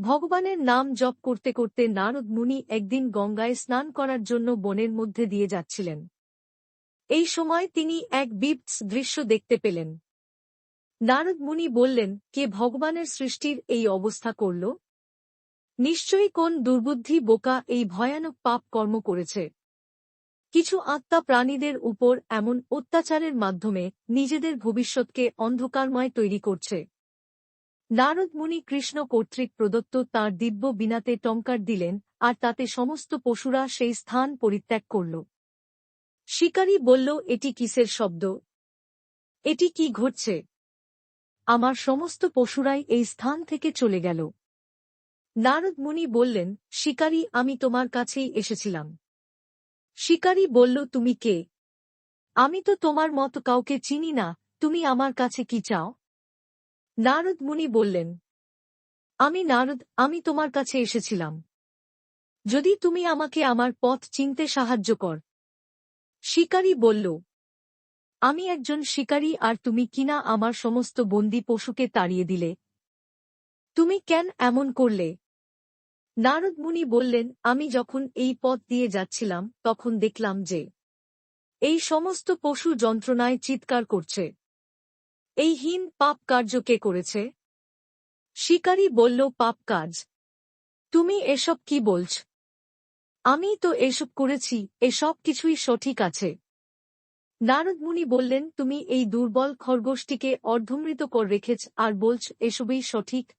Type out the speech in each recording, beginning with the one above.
ভগবানের নাম জপ করতে করতে নারদ মুনি একদিন গঙ্গায় স্নান করার জন্য বনের মধ্যে দিয়ে যাচ্ছিলেন। এই সময় তিনি এক বিপস দৃশ্য দেখতে পেলেন। নারদ মুনি বললেন, কে ভগবানের সৃষ্টির এই অবস্থা করল? নিশ্চয়ই কোন দুর্বুদ্ধি বোকা এই ভয়ানক পাপ কর্ম করেছে। কিছু আত্মা প্রাণীদের উপর এমন অত্যাচারের মাধ্যমে নিজেদের ভবিষ্যৎকে অন্ধকারময় তৈরি করছে। নারদ মুনি কৃষ্ণ কর্তৃক প্রদত্ত তাঁর দিব্য বিনাতে টঙ্কার দিলেন, আর তাতে সমস্ত পশুরা সেই স্থান পরিত্যাগ করল। শিকারী বলল, এটি কিসের শব্দ? এটি কি ঘটছে? আমার সমস্ত পশুরাই এই স্থান থেকে চলে গেল। নারদ মুনি বললেন, শিকারী, আমি তোমার কাছেই এসেছিলাম। শিকারী বলল, তুমি কে? আমি তো তোমার মতো কাউকে চিনি না, তুমি আমার কাছে কি চাও? নারদ মুনি বললেন, আমি নারদ, আমি তোমার কাছে এসেছিলাম। যদি তুমি আমাকে আমার পথ চিনতে সাহায্য কর। শিকারী বলল, আমি একজন শিকারী, আর তুমি কিনা আমার সমস্ত বন্দি পশুকে তাড়িয়ে দিলে? তুমি কেন এমন করলে? নারদ মুনি বললেন, আমি যখন এই পথ দিয়ে যাচ্ছিলাম, তখন দেখলাম যে, এই সমস্ত পশু যন্ত্রণায় চিৎকার করছে। এই হীন পাপ কার্য কে করেছে? শিকারী বলল, পাপ কাজ। তুমি এসব কি বলছ? আমি তো এসব করেছি এসব কিছুই সঠিক আছে। নারদমুনি বললেন, তুমি এই দুর্বল খরগোশটিকে অর্ধমৃত কর রেখেছ, আর বলছ, এসবই সঠিক।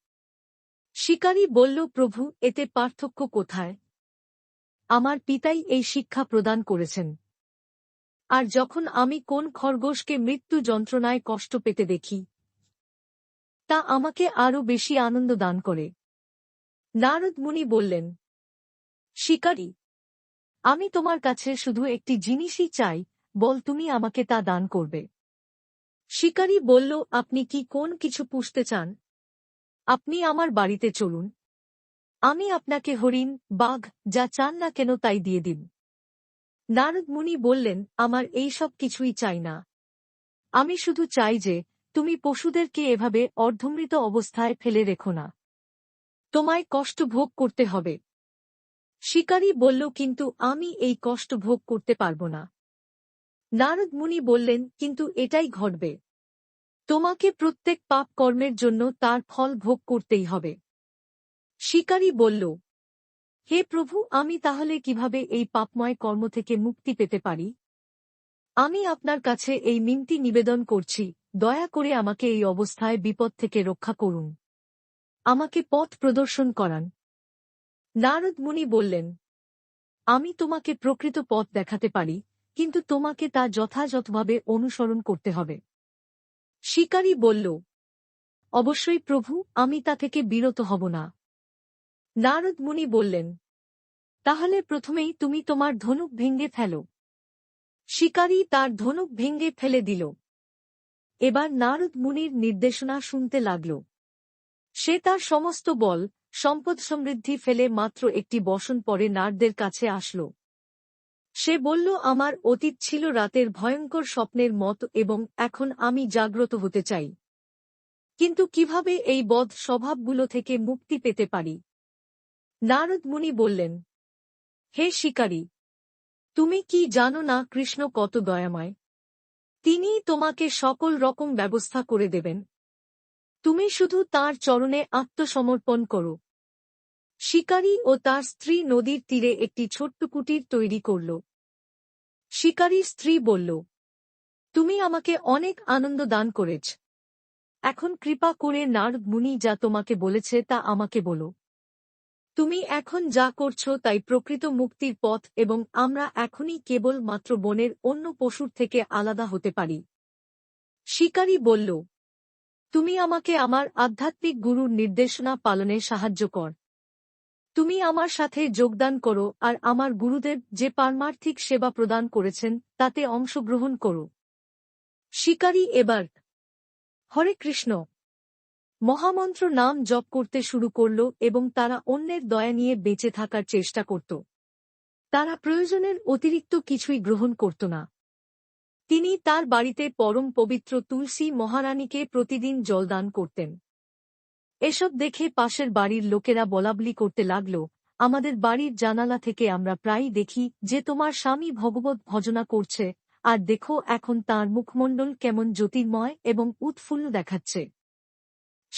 শিকারী বলল, প্রভু, এতে পার্থক্য কোথায়? আমার পিতাই এই শিক্ষা প্রদান করেছেন। আর যখন আমি কোন খরগোশকে মৃত্যু যন্ত্রণায় কষ্ট পেতে দেখি, তা আমাকে আরও বেশি আনন্দ দান করে। নারদ মুনি বললেন, শিকারী, আমি তোমার কাছে শুধু একটি জিনিসই চাই, বল তুমি আমাকে তা দান করবে। শিকারী বলল, আপনি কি কোন কিছু পুষতে চান? আপনি আমার বাড়িতে চলুন। আমি আপনাকে হরিণ, বাঘ, যা চান না কেন তাই দিয়ে দিন। নারদ মুনি বললেন, আমার এই সব কিছুই চাই না। আমি শুধু চাই যে, তুমি পশুদেরকে এভাবে অর্ধমৃত অবস্থায় ফেলে রেখো না। তোমায় কষ্ট ভোগ করতে হবে। শিকারী বলল, কিন্তু আমি এই কষ্ট ভোগ করতে পারব না। নারদ মুনি বললেন, কিন্তু এটাই ঘটবে। তোমাকে প্রত্যেক পাপ কর্মের জন্য তার ফল ভোগ করতেই হবে। শিকারী বলল হে প্রভু, আমি তাহলে কীভাবে এই পাপময় কর্ম থেকে মুক্তি পেতে পারি? আমি আপনার কাছে এই মিনতি নিবেদন করছি, দয়া করে আমাকে এই অবস্থায় বিপদ থেকে রক্ষা করুন। আমাকে পথ প্রদর্শন করান। নারদ মুনি বললেন, আমি তোমাকে প্রকৃত পথ দেখাতে পারি, কিন্তু তোমাকে তা যথাযথভাবে অনুসরণ করতে হবে। শিকারী বলল, অবশ্যই প্রভু, আমি তা থেকে বিরত হব না। নারদ মুনি বললেন, তাহলে প্রথমেই তুমি তোমার ধনুক ভেঙ্গে ফেলো। শিকারী তার ধনুক ভেঙ্গে ফেলে দিল। এবার নারদ মুনির নির্দেশনা শুনতে লাগল। সে তার সমস্ত বল, সম্পদ সমৃদ্ধি ফেলে মাত্র একটি বসন পরে নারদের কাছে আসল। সে বলল, আমার অতীত ছিল রাতের ভয়ঙ্কর স্বপ্নের মত এবং এখন আমি জাগ্রত হতে চাই। কিন্তু কীভাবে এই বধ স্বভাবগুলো থেকে মুক্তি পেতে পারি? নারদ মুনি বললেন, হে শিকারী, তুমি কি জানো না কৃষ্ণ কত দয়াময়? তিনি তোমাকে সকল রকম ব্যবস্থা করে দেবেন। তুমি শুধু তার চরণে আত্মসমর্পণ করো। শিকারী ও তার স্ত্রী নদীর তীরে একটি ছোট্ট কুটির তৈরি করল। শিকারীর স্ত্রী বলল, তুমি আমাকে অনেক আনন্দ দান করেছ। এখন কৃপা করে নারদ মুনি যা তোমাকে বলেছে তা আমাকে বলো। তুমি এখন যা করছ তাই প্রকৃত মুক্তির পথ এবং আমরা এখনই কেবল মাত্র বনের অন্য পশুর থেকে আলাদা হতে পারি। শিকারী বলল, তুমি আমাকে আমার আধ্যাত্মিক গুরুর নির্দেশনা পালনে সাহায্য কর। তুমি আমার সাথে যোগদান করো আর আমার গুরুদেব যে পারমার্থিক সেবা প্রদান করেছেন তাতে অংশগ্রহণ করো শিকারী এবার, হরে কৃষ্ণ! মহামন্ত্র নাম জপ করতে শুরু করল এবং তারা অন্যের দয়া নিয়ে বেঁচে থাকার চেষ্টা করত। তারা প্রয়োজনের অতিরিক্ত কিছুই গ্রহণ করত না। তিনি তার বাড়িতে পরম পবিত্র তুলসী মহারানীকে প্রতিদিন জলদান করতেন। এসব দেখে পাশের বাড়ির লোকেরা বলাবলি করতে লাগল, আমাদের বাড়ির জানালা থেকে আমরা প্রায়ই দেখি যে তোমার স্বামী ভগবত ভজনা করছে, আর দেখো এখন তার মুখমণ্ডল কেমন জ্যোতির্ময় এবং উৎফুল্ল দেখাচ্ছে।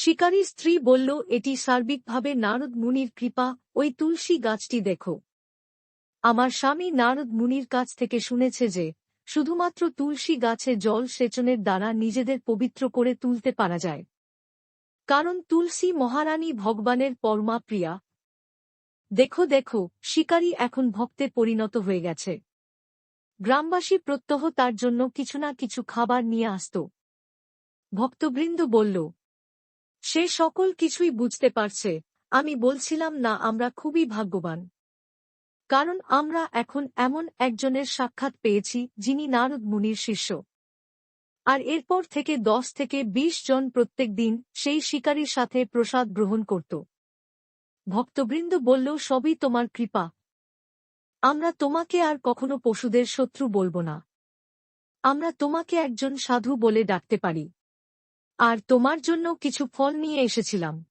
শিকারী স্ত্রী বলল, এটি সার্বিকভাবে নারদ মুনির কৃপা, ওই তুলসী গাছটি দেখো। আমার স্বামী নারদ মুনির কাছ থেকে শুনেছে যে, শুধুমাত্র তুলসী গাছে জল সেচনের দ্বারা নিজেদের পবিত্র করে তুলতে পারা যায়। কারণ তুলসী মহারানী ভগবানের পরমা প্রিয়া। দেখো দেখো, শিকারী এখন ভক্তে পরিণত হয়ে গেছে। গ্রামবাসী প্রত্যহ তার জন্য কিছু না কিছু খাবার নিয়ে আসত। ভক্তবৃন্দ বলল সে সকল কিছুই বুঝতে পারছে। আমি বলছিলাম, না, আমরা খুবই ভাগ্যবান। কারণ আমরা এখন এমন একজনের সাক্ষাৎ পেয়েছি, যিনি নারদ মুনির শিষ্য। আর এরপর থেকে দশ থেকে ২০ জন প্রত্যেক দিন সেই শিকারীর সাথে প্রসাদ গ্রহণ করত। ভক্তবৃন্দ বলল, সবই তোমার কৃপা। আমরা তোমাকে আর কখনো পশুদের শত্রু বলব না। আমরা তোমাকে একজন সাধু বলে ডাকতে পারি। আর তোমার জন্য কিছু ফল নিয়ে এসেছিলাম।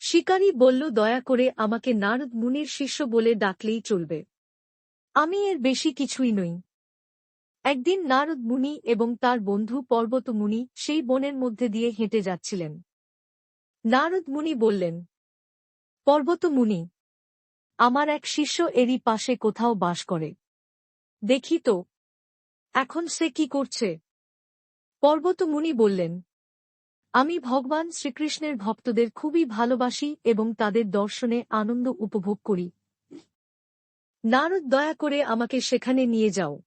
শিকারী বলল, দয়া করে আমাকে নারদ মুনির শিষ্য বলে ডাকলেই চলবে। আমি এর বেশি কিছুই নই। একদিন নারদ মুনি এবং তার বন্ধু পর্বত মুনি সেই বনের মধ্যে দিয়ে হেঁটে যাচ্ছিলেন। নারদ মুনি বললেন, পর্বত মুনি, আমার এক শিষ্য এরই পাশে কোথাও বাস করে। দেখি তো, এখন সে কি করছে? পর্বত মুনি বললেন আমি ভগবান শ্রীকৃষ্ণের ভক্তদের খুবই ভালোবাসি এবং তাদের দর্শনে আনন্দ উপভোগ করি। নারদ, দয়া করে আমাকে সেখানে নিয়ে যাও।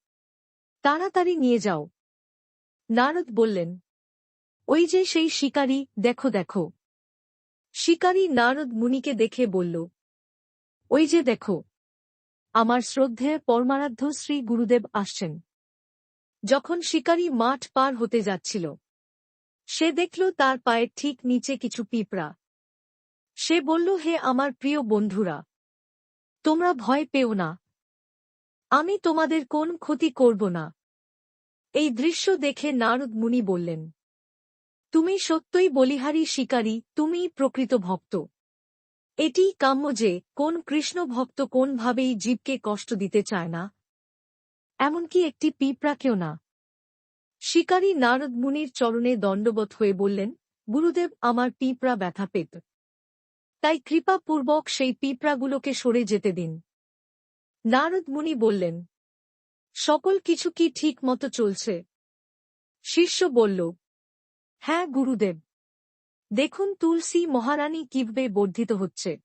তাড়াতাড়ি নিয়ে যাও। নারদ বললেন, ওই যে সেই শিকারী, দেখো দেখো। শিকারী নারদ মুনিকে দেখে বলল, ওই যে দেখো, আমার শ্রদ্ধেয় পরমারাধ্য শ্রী গুরুদেব আসছেন। যখন শিকারী মাঠ পার হতে যাচ্ছিল সে দেখল তার পায়ের ঠিক নিচে কিছু পিঁপড়া। সে বলল, হে আমার প্রিয় বন্ধুরা, তোমরা ভয় পেও না। আমি তোমাদের কোন ক্ষতি করব না এই দৃশ্য দেখে নারদ মুনি বললেন, তুমি সত্যই বলিহারী শিকারী, তুমিই প্রকৃত ভক্ত। এটি কাম্য যে, কোন কৃষ্ণ ভক্ত কোনভাবেই জীবকে কষ্ট দিতে চায় না। এমনকি একটি পিঁপড়াকেও না। শিকারী নারদ মুনির চরণে দণ্ডবত হয়ে বললেন, গুরুদেব, আমার পিঁপড়া ব্যথা পেত। তাই কৃপাপূর্বক সেই পিঁপড়াগুলোকে সরে যেতে দিন। নারদ মুনি বললেন, সকল কিছু কি ঠিক মতো চলছে? শিষ্য বলল হ্যাঁ গুরুদেব। দেখুন তুলসী মহারানী কীভাবে বর্ধিত হচ্ছে।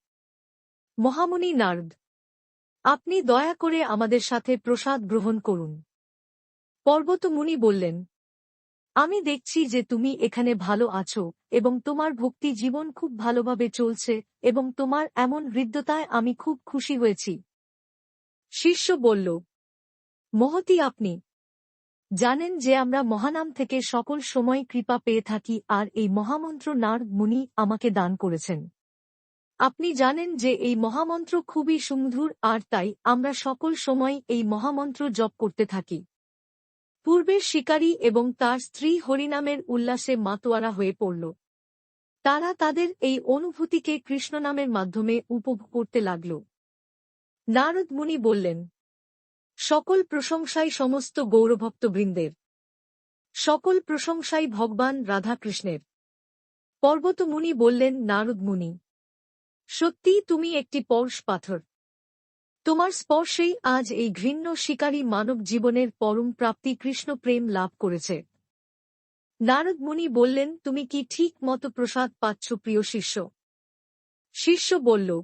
মহামুনি নারদ, আপনি দয়া করে আমাদের সাথে প্রসাদ গ্রহণ করুন। পর্বত মুনি বললেন, আমি দেখছি যে তুমি এখানে ভালো আছো এবং তোমার ভক্তি জীবন খুব ভালোভাবে চলছে এবং তোমার এমন হৃদ্যতায় আমি খুব খুশি হয়েছি। শিষ্য বলল, মহতি আপনি, জানেন যে আমরা মহানাম থেকে সকল সময় কৃপা পেয়ে থাকি আর এই মহামন্ত্র নার মুনি আমাকে দান করেছেন। আপনি জানেন যে এই মহামন্ত্র খুবই সুমধুর আর তাই আমরা সকল সময় এই মহামন্ত্র জপ করতে থাকি। পূর্বের শিকারী এবং তার স্ত্রী হরিনামের উল্লাসে মাতোয়ারা হয়ে পড়ল। তারা তাদের এই অনুভূতিকে কৃষ্ণনামের মাধ্যমে উপভোগ করতে লাগল। নারদ মুনি বললেন, সকল প্রশংসাই সমস্ত গৌরভক্তবৃন্দের। সকল প্রশংসাই ভগবান রাধাকৃষ্ণের। পর্বতমুনি বললেন নারদ মুনি, সত্যিই তুমি একটি পর্শ পাথর। তোমার স্পর্শেই আজ এই ঘৃণ্য শিকারী মানব জীবনের পরম প্রাপ্তি কৃষ্ণ প্রেম লাভ করেছে। নারদ মুনি বললেন, তুমি কি ঠিক মতো প্রসাদ পাচ্ছ, প্রিয় শিষ্য? শিষ্য বলল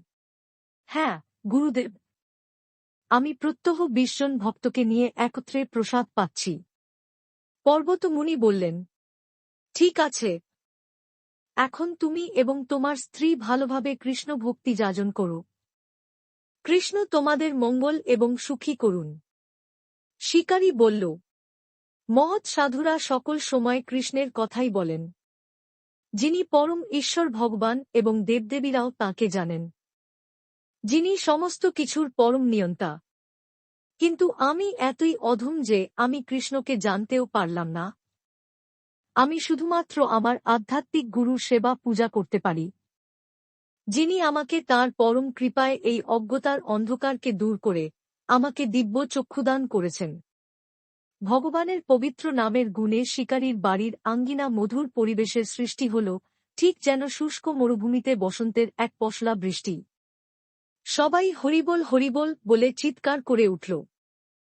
হ্যাঁ গুরুদেব। আমি প্রত্যহ বিশজন ভক্তকে নিয়ে একত্রে প্রসাদ পাচ্ছি। পর্বত মুনি বললেন, ঠিক আছে। এখন তুমি এবং তোমার স্ত্রী ভালোভাবে কৃষ্ণ ভক্তি যাজন করো। কৃষ্ণ তোমাদের মঙ্গল এবং সুখী করুন। শিকারী বলল, মহৎ সাধুরা সকল সময় কৃষ্ণের কথাই বলেন। যিনি পরম ঈশ্বর ভগবান এবং দেবদেবীরাও তাকে জানেন। যিনি সমস্ত কিছুর পরম নিয়ন্তা। কিন্তু আমি এতই অধম যে আমি কৃষ্ণকে জানতেও পারলাম না। আমি শুধুমাত্র আমার আধ্যাত্মিক গুরুর সেবা পূজা করতে পারি। যিনি আমাকে তার পরম কৃপায় এই অজ্ঞতার অন্ধকারকে দূর করে আমাকে দিব্য চক্ষুদান করেছেন। ভগবানের পবিত্র নামের গুণে শিকারীর বাড়ির আঙ্গিনা মধুর পরিবেশের সৃষ্টি হল, ঠিক যেন শুষ্ক মরুভূমিতে বসন্তের এক পশলা বৃষ্টি। সবাই হরিবল হরিবল বলে চিৎকার করে উঠল।